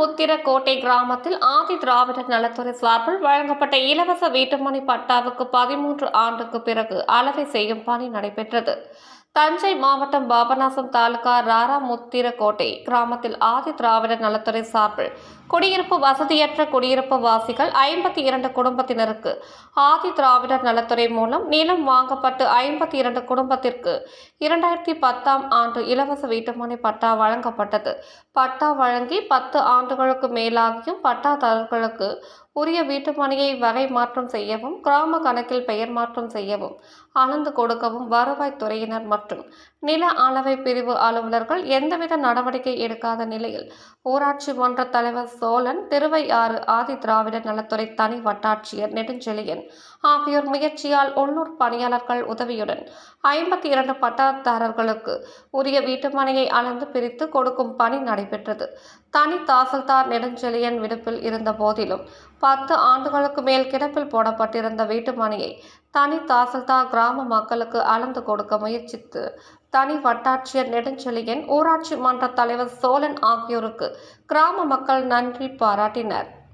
முத்திரக்கோட்டை கிராமத்தில் ஆதி திராவிடர் நலத்துறை சார்பில் வழங்கப்பட்ட இலவச வீட்டுமனை பட்டாவுக்கு பதிமூன்று ஆண்டுக்கு பிறகு அளவை செய்யும் பணி நடைபெற்றது. தஞ்சை மாவட்டம் பாபநாசம் தாலுகா ராராமுத்திரக்கோட்டை கிராமத்தில் ஆதி திராவிடர் நலத்துறை சார்பில் குடியிருப்பு வசதியற்ற குடியிருப்பு வாசிகள் ஐம்பத்தி இரண்டு குடும்பத்தினருக்கு ஆதி திராவிடர் நலத்துறை மூலம் நிலம் வாங்கப்பட்டு ஐம்பத்தி இரண்டு குடும்பத்திற்கு இரண்டாயிரத்தி பத்தாம் ஆண்டு இலவச வீட்டுமனை பட்டா வழங்கப்பட்டது. பட்டா வழங்கி பத்து ஆண்டுகளுக்கு மேலாகியும் பட்டாதாரர்களுக்கு உரிய வீட்டுமனையை வகை மாற்றம் செய்யவும் கிராம கணக்கில் பெயர் மாற்றம் செய்யவும் அளந்து கொடுக்கவும் வருவாய்த்துறையினர் மற்றும் நில அளவை பிரிவு அலுவலர்கள் எந்தவித நடவடிக்கை எடுக்காத நிலையில் ஊராட்சி மன்ற தலைவர் சோழன் திருவையாறு ஆதி திராவிடர் நலத்துறை தனி வட்டாட்சியர் நெடுஞ்செழியன் ஆகியோர் முயற்சியால் உள்ளூர் பணியாளர்கள் உதவியுடன் ஐம்பத்தி இரண்டு பட்டாதாரர்களுக்கு உரிய வீட்டுமனையை அளந்து பிரித்து கொடுக்கும் பணி நடைபெற்றது. தனி தாசில்தார் நெடுஞ்செழியன் விடுப்பில் இருந்த போதிலும் பத்து ஆண்டுகளுக்கு மேல் கிடப்பில் போடப்பட்டிருந்த வீட்டுமனையை தனி தாசில்தார் கிராம மக்களுக்கு அளந்து கொடுக்க முயற்சித்து தனி வட்டாட்சியர் நெடுஞ்செழியன் ஊராட்சி மன்ற தலைவர் சோழன் ஆகியோருக்கு கிராம மக்கள் நன்றி பாராட்டினர்.